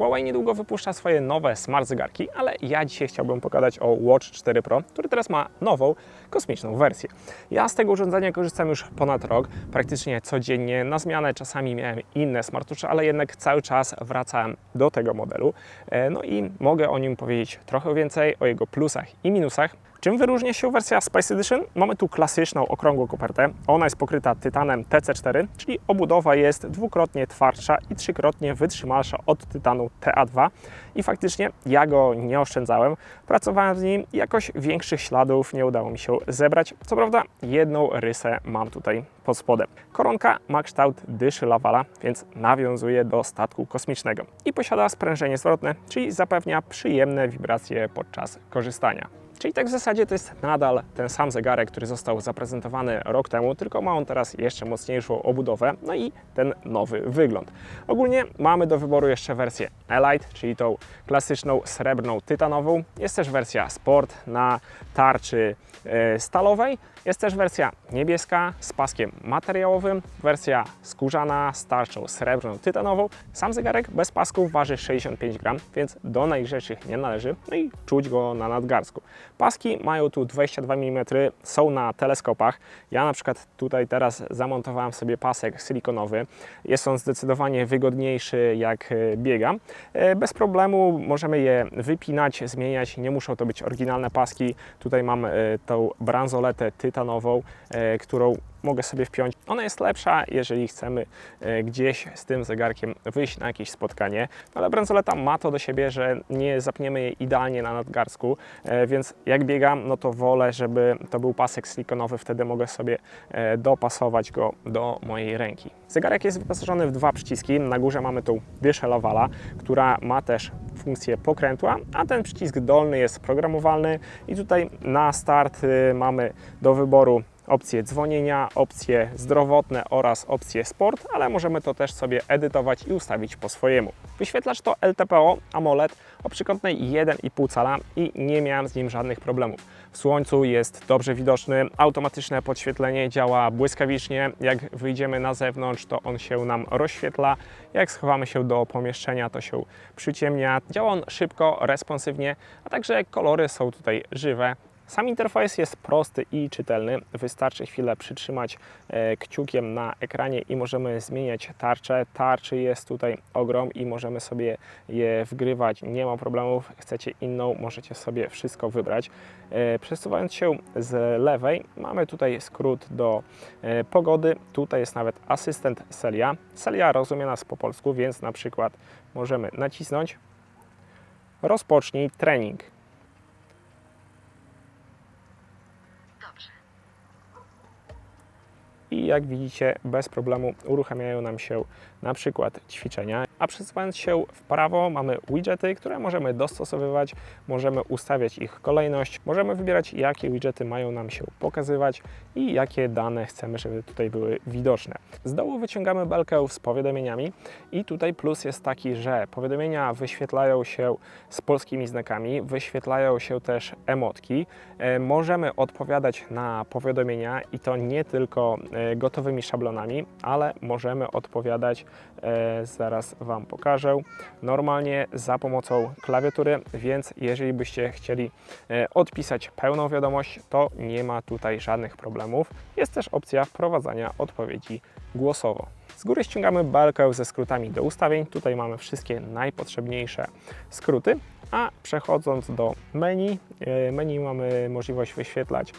Huawei niedługo wypuszcza swoje nowe smart zegarki, ale ja dzisiaj chciałbym pogadać o Watch 4 Pro, który teraz ma nową, kosmiczną wersję. Ja z tego urządzenia korzystam już ponad rok, praktycznie codziennie, na zmianę czasami miałem inne smartusze, ale jednak cały czas wracałem do tego modelu. E, No i mogę o nim powiedzieć trochę więcej, o jego plusach i minusach. Czym wyróżnia się wersja Spice Edition? Mamy tu klasyczną okrągłą kopertę. Ona jest pokryta tytanem TC4, czyli obudowa jest dwukrotnie twardsza i trzykrotnie wytrzymalsza od tytanu TA2. I faktycznie ja go nie oszczędzałem. Pracowałem z nim i jakoś większych śladów nie udało mi się zebrać. Co prawda jedną rysę mam tutaj pod spodem. Koronka ma kształt dyszy Lavala, więc nawiązuje do statku kosmicznego i posiada sprężenie zwrotne, czyli zapewnia przyjemne wibracje podczas korzystania. Czyli tak w zasadzie to jest nadal ten sam zegarek, który został zaprezentowany rok temu, tylko ma on teraz jeszcze mocniejszą obudowę, no i ten nowy wygląd. Ogólnie mamy do wyboru jeszcze wersję Elite, czyli tą klasyczną srebrną tytanową. Jest też wersja Sport na tarczy e, stalowej. Jest też wersja niebieska z paskiem materiałowym, wersja skórzana z tarczą srebrną tytanową. Sam zegarek bez pasków waży 65 gram, więc do najgrzeczych nie należy, no i czuć go na nadgarstku. Paski mają tu 22 mm, są na teleskopach. Ja na przykład tutaj teraz zamontowałem sobie pasek silikonowy. Jest on zdecydowanie wygodniejszy jak e, biegam. E, Bez problemu możemy je wypinać, zmieniać. Nie muszą to być oryginalne paski. Tutaj mam e, tą bransoletę tytanową, e, którą mogę sobie wpiąć. Ona jest lepsza, jeżeli chcemy e, gdzieś z tym zegarkiem wyjść na jakieś spotkanie, ale bransoleta ma to do siebie, że nie zapniemy jej idealnie na nadgarstku, e, więc jak biegam, no to wolę, żeby to był pasek silikonowy, wtedy mogę sobie e, dopasować go do mojej ręki. Zegarek jest wyposażony w dwa przyciski. Na górze mamy tą dyszę Lavala, która ma też funkcję pokrętła, a ten przycisk dolny jest programowalny i tutaj na start y, mamy do wyboru opcje dzwonienia, opcje zdrowotne oraz opcje sport, ale możemy to też sobie edytować i ustawić po swojemu. Wyświetlacz to LTPO AMOLED o przykątnej 1,5 cala i nie miałem z nim żadnych problemów. W słońcu jest dobrze widoczny, automatyczne podświetlenie działa błyskawicznie. Jak wyjdziemy na zewnątrz, to on się nam rozświetla. Jak schowamy się do pomieszczenia, to się przyciemnia. Działa on szybko, responsywnie, a także kolory są tutaj żywe. Sam interfejs jest prosty i czytelny. Wystarczy chwilę przytrzymać e, kciukiem na ekranie i możemy zmieniać tarczę. Tarczy jest tutaj ogrom i możemy sobie je wgrywać. Nie ma problemów. Chcecie inną, możecie sobie wszystko wybrać. E, Przesuwając się z lewej, mamy tutaj skrót do e, pogody. Tutaj jest nawet asystent Celia. Celia rozumie nas po polsku, więc na przykład możemy nacisnąć rozpocznij trening. I jak widzicie bez problemu uruchamiają nam się na przykład ćwiczenia, a przesuwając się w prawo mamy widgety, które możemy dostosowywać, możemy ustawiać ich kolejność, możemy wybierać jakie widgety mają nam się pokazywać i jakie dane chcemy, żeby tutaj były widoczne. Z dołu wyciągamy belkę z powiadomieniami i tutaj plus jest taki, że powiadomienia wyświetlają się z polskimi znakami, wyświetlają się też emotki, E, możemy odpowiadać na powiadomienia i to nie tylko e, gotowymi szablonami, ale możemy odpowiadać, e, zaraz Wam pokażę, normalnie za pomocą klawiatury, więc jeżeli byście chcieli e, odpisać pełną wiadomość, to nie ma tutaj żadnych problemów. Jest też opcja wprowadzania odpowiedzi głosowo. Z góry ściągamy belkę ze skrótami do ustawień. Tutaj mamy wszystkie najpotrzebniejsze skróty. A przechodząc do menu, e, menu mamy możliwość wyświetlać e,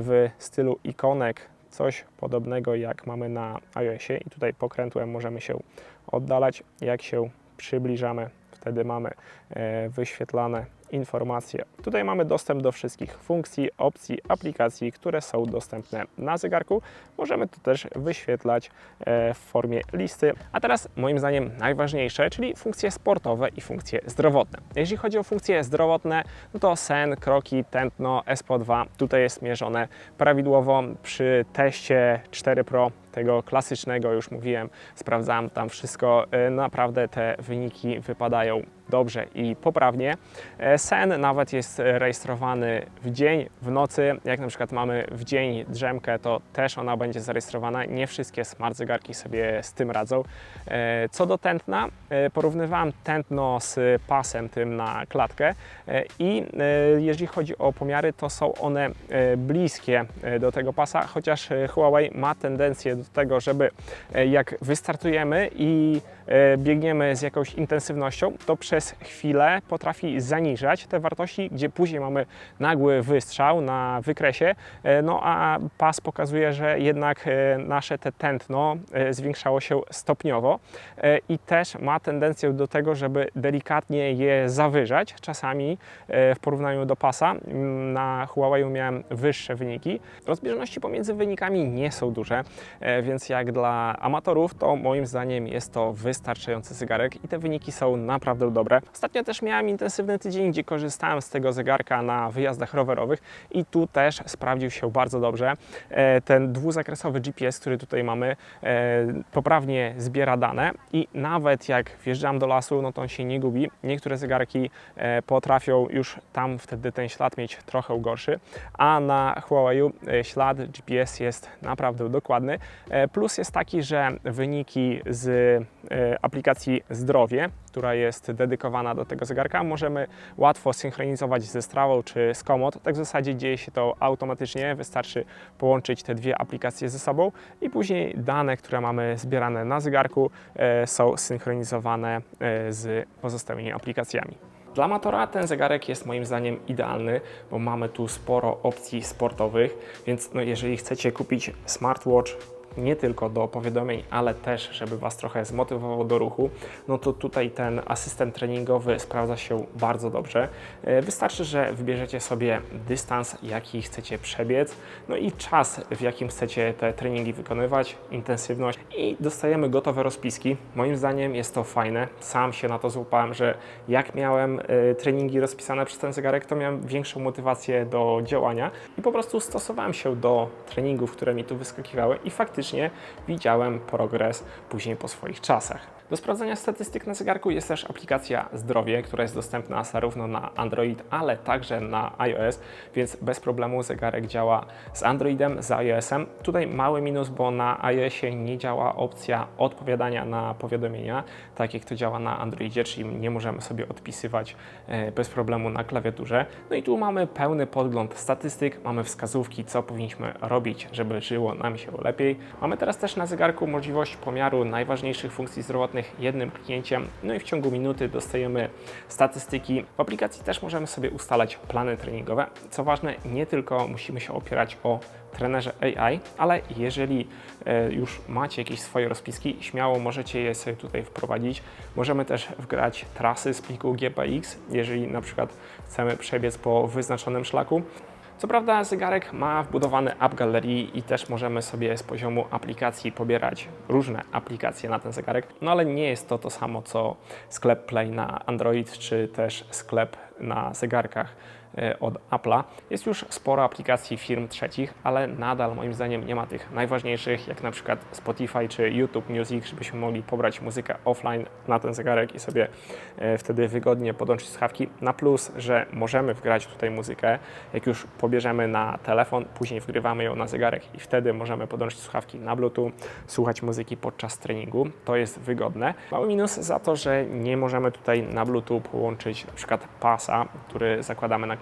w stylu ikonek coś podobnego jak mamy na iOSie i tutaj pokrętłem możemy się oddalać. Jak się przybliżamy, wtedy mamy e, wyświetlane informacje. Tutaj mamy dostęp do wszystkich funkcji, opcji, aplikacji, które są dostępne na zegarku. Możemy to też wyświetlać e, w formie listy. A teraz moim zdaniem najważniejsze, czyli funkcje sportowe i funkcje zdrowotne. Jeśli chodzi o funkcje zdrowotne, no to sen, kroki, tętno, SPO2 tutaj jest mierzone prawidłowo. Przy teście 4 Pro tego klasycznego, już mówiłem, sprawdzałem tam wszystko, e, naprawdę te wyniki wypadają dobrze i poprawnie. E, Sen nawet jest rejestrowany w dzień, w nocy. Jak na przykład mamy w dzień drzemkę, to też ona będzie zarejestrowana. Nie wszystkie smart zegarki sobie z tym radzą. E, Co do tętna, e, porównywałem tętno z pasem tym na klatkę i jeżeli chodzi o pomiary, to są one bliskie do tego pasa, chociaż Huawei ma tendencję do tego, żeby jak wystartujemy i biegniemy z jakąś intensywnością, to przez chwilę potrafi zaniżać te wartości, gdzie później mamy nagły wystrzał na wykresie, e, no a pas pokazuje, że jednak e, nasze te tętno e, zwiększało się stopniowo i też ma tendencję do tego, żeby delikatnie je zawyżać. Czasami w porównaniu do pasa na Huawei miałem wyższe wyniki. Rozbieżności pomiędzy wynikami nie są duże, więc jak dla amatorów, to moim zdaniem jest to wystarczający zegarek i te wyniki są naprawdę dobre. Ostatnio też miałem intensywny tydzień, gdzie korzystałem z tego zegarka na wyjazdach rowerowych i tu też sprawdził się bardzo dobrze. E, Ten dwuzakresowy GPS, który tutaj mamy, e, poprawnie zbiera dane i nawet jak wjeżdżam do lasu, no to on się nie gubi. Niektóre zegarki e, potrafią już tam wtedy ten ślad mieć trochę gorszy, a na Huawei ślad GPS jest naprawdę dokładny. Plus jest taki, że wyniki z aplikacji Zdrowie, która jest dedykowana do tego zegarka, możemy łatwo synchronizować ze Strawą czy z Komoot. Tak w zasadzie dzieje się to automatycznie, wystarczy połączyć te dwie aplikacje ze sobą i później dane, które mamy zbierane na zegarku e, są synchronizowane e, z pozostałymi aplikacjami. Dla amatora ten zegarek jest moim zdaniem idealny, bo mamy tu sporo opcji sportowych, więc no jeżeli chcecie kupić smartwatch nie tylko do powiadomień, ale też, żeby Was trochę zmotywował do ruchu, no to tutaj ten asystent treningowy sprawdza się bardzo dobrze. E, Wystarczy, że wybierzecie sobie dystans, jaki chcecie przebiec, no i czas, w jakim chcecie te treningi wykonywać, intensywność i dostajemy gotowe rozpiski. Moim zdaniem jest to fajne. Sam się na to złapałem, że jak miałem e, treningi rozpisane przez ten zegarek, to miałem większą motywację do działania i po prostu stosowałem się do treningów, które mi tu wyskakiwały i faktycznie widziałem progres później po swoich czasach. Do sprawdzenia statystyk na zegarku jest też aplikacja Zdrowie, która jest dostępna zarówno na Android, ale także na iOS, więc bez problemu zegarek działa z Androidem, z iOS-em. Tutaj mały minus, bo na iOSie nie działa opcja odpowiadania na powiadomienia, tak jak to działa na Androidzie, czyli nie możemy sobie odpisywać e, bez problemu na klawiaturze. No i tu mamy pełny podgląd statystyk, mamy wskazówki, co powinniśmy robić, żeby żyło nam się lepiej. Mamy teraz też na zegarku możliwość pomiaru najważniejszych funkcji zdrowotnych jednym kliknięciem, no i w ciągu minuty dostajemy statystyki. W aplikacji też możemy sobie ustalać plany treningowe. Co ważne, nie tylko musimy się opierać o trenerze AI, ale jeżeli e, już macie jakieś swoje rozpiski, śmiało możecie je sobie tutaj wprowadzić. Możemy też wgrać trasy z pliku GPX, jeżeli na przykład chcemy przebiec po wyznaczonym szlaku. Co prawda zegarek ma wbudowany App Gallery i też możemy sobie z poziomu aplikacji pobierać różne aplikacje na ten zegarek, no ale nie jest to to samo co sklep Play na Android czy też sklep na zegarkach od Apple'a. Jest już sporo aplikacji firm trzecich, ale nadal moim zdaniem nie ma tych najważniejszych, jak na przykład Spotify czy YouTube Music, żebyśmy mogli pobrać muzykę offline na ten zegarek i sobie e, wtedy wygodnie podłączyć słuchawki. Na plus, że możemy wgrać tutaj muzykę, jak już pobierzemy na telefon, później wgrywamy ją na zegarek i wtedy możemy podłączyć słuchawki na Bluetooth, słuchać muzyki podczas treningu. To jest wygodne. Mały minus za to, że nie możemy tutaj na Bluetooth połączyć na przykład pasa, który zakładamy na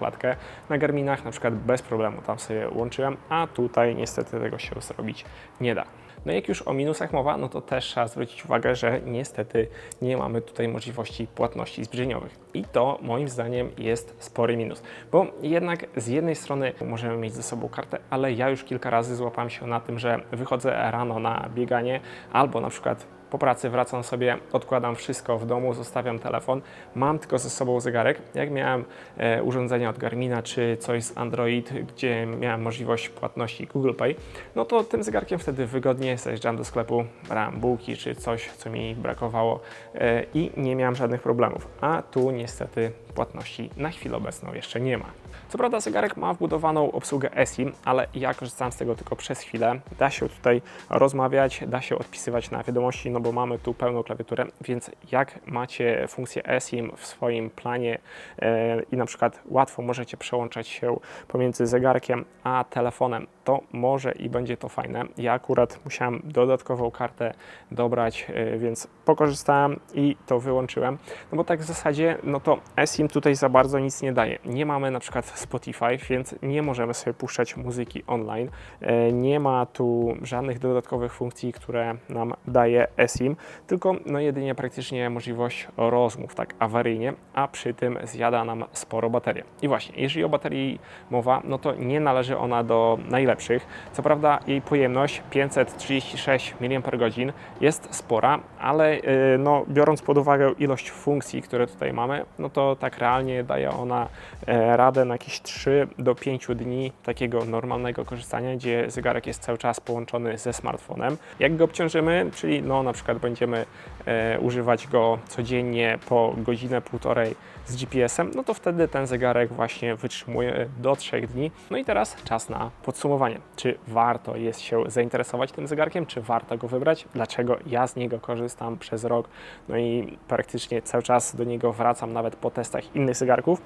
Na Garminach na przykład bez problemu tam sobie łączyłem, a tutaj niestety tego się zrobić nie da. No jak już o minusach mowa, no to też trzeba zwrócić uwagę, że niestety nie mamy tutaj możliwości płatności zbliżeniowych. I to moim zdaniem jest spory minus, bo jednak z jednej strony możemy mieć ze sobą kartę, ale ja już kilka razy złapałem się na tym, że wychodzę rano na bieganie albo na przykład po pracy wracam sobie, odkładam wszystko w domu, zostawiam telefon, mam tylko ze sobą zegarek. Jak miałem e, od Garmina czy coś z Android, gdzie miałem możliwość płatności Google Pay, no to tym zegarkiem wtedy wygodnie zajeżdżałem do sklepu, brałem bułki czy coś, co mi brakowało e, i nie miałem żadnych problemów. A tu niestety płatności na chwilę obecną jeszcze nie ma. Co prawda zegarek ma wbudowaną obsługę eSIM, ale ja korzystałem z tego tylko przez chwilę. Da się tutaj rozmawiać, da się odpisywać na wiadomości, no bo mamy tu pełną klawiaturę, więc jak macie funkcję eSIM w swoim planie e, i na przykład łatwo możecie przełączać się pomiędzy zegarkiem a telefonem, to może i będzie to fajne. Ja akurat musiałem dodatkową kartę dobrać, e, więc pokorzystałem i to wyłączyłem, no bo tak w zasadzie, no to eSIM tutaj za bardzo nic nie daje. Nie mamy na przykład Spotify, więc nie możemy sobie puszczać muzyki online. E, Nie ma tu żadnych dodatkowych funkcji, które nam daje eSIM, tylko no jedynie praktycznie możliwość rozmów, tak awaryjnie, a przy tym zjada nam sporo baterię. I właśnie, jeżeli o baterii mowa, no to nie należy ona do najlepszych. Co prawda jej pojemność 536 mAh jest spora, ale yy, no, biorąc pod uwagę ilość funkcji, które tutaj mamy, no to tak realnie daje ona e, radę na jakieś 3 do 5 dni takiego normalnego korzystania, gdzie zegarek jest cały czas połączony ze smartfonem. Jak go obciążymy, czyli no na przykład będziemy e, używać go codziennie po godzinę, półtorej z GPS-em, no to wtedy ten zegarek właśnie wytrzymuje do 3 dni. No i teraz czas na podsumowanie. Czy warto jest się zainteresować tym zegarkiem, czy warto go wybrać? Dlaczego ja z niego korzystam przez rok, no i praktycznie cały czas do niego wracam nawet po testach innych zegarków?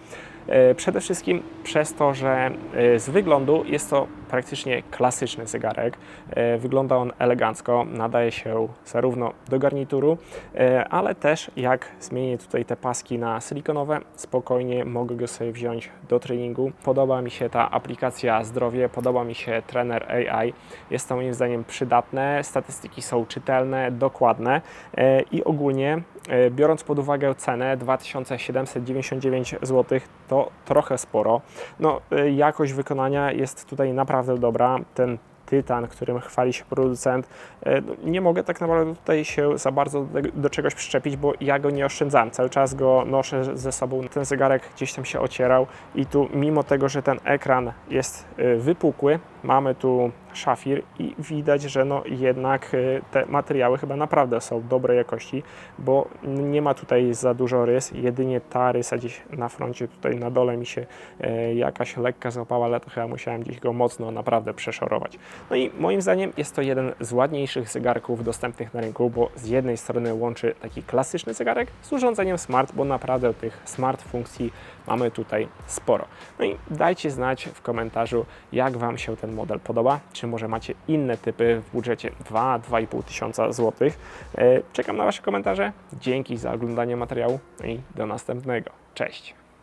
E, Przede wszystkim przez to, że e, z wyglądu jest to praktycznie klasyczny zegarek. E, Wygląda on elegancko, nadaje się zarówno do garnituru, ale też jak zmienię tutaj te paski na silikonowe, spokojnie mogę go sobie wziąć do treningu. Podoba mi się ta aplikacja Zdrowie, podoba mi się trener AI. Jest to moim zdaniem przydatne, statystyki są czytelne, dokładne i ogólnie biorąc pod uwagę cenę 2799 zł, to trochę sporo. No, e, jakość wykonania jest tutaj naprawdę dobra. Ten tytan, którym chwali się producent, e, no, nie mogę tak naprawdę tutaj się za bardzo do, czegoś przyczepić, bo ja go nie oszczędzałem. Cały czas go noszę ze sobą. Ten zegarek gdzieś tam się ocierał i tu mimo tego, że ten ekran jest e, wypukły, mamy tu szafir i widać, że no jednak y, te materiały chyba naprawdę są dobrej jakości, bo nie ma tutaj za dużo rys, jedynie ta rysa gdzieś na froncie, tutaj na dole mi się e, jakaś lekka złapała, ale to chyba musiałem gdzieś go mocno naprawdę przeszorować. No i moim zdaniem jest to jeden z ładniejszych zegarków dostępnych na rynku, bo z jednej strony łączy taki klasyczny zegarek z urządzeniem smart, bo naprawdę tych smart funkcji mamy tutaj sporo. No i dajcie znać w komentarzu, jak Wam się ten model podoba, czy może macie inne typy w budżecie 2-2,5 tysiąca złotych. E, Czekam na Wasze komentarze. Dzięki za oglądanie materiału i do następnego. Cześć!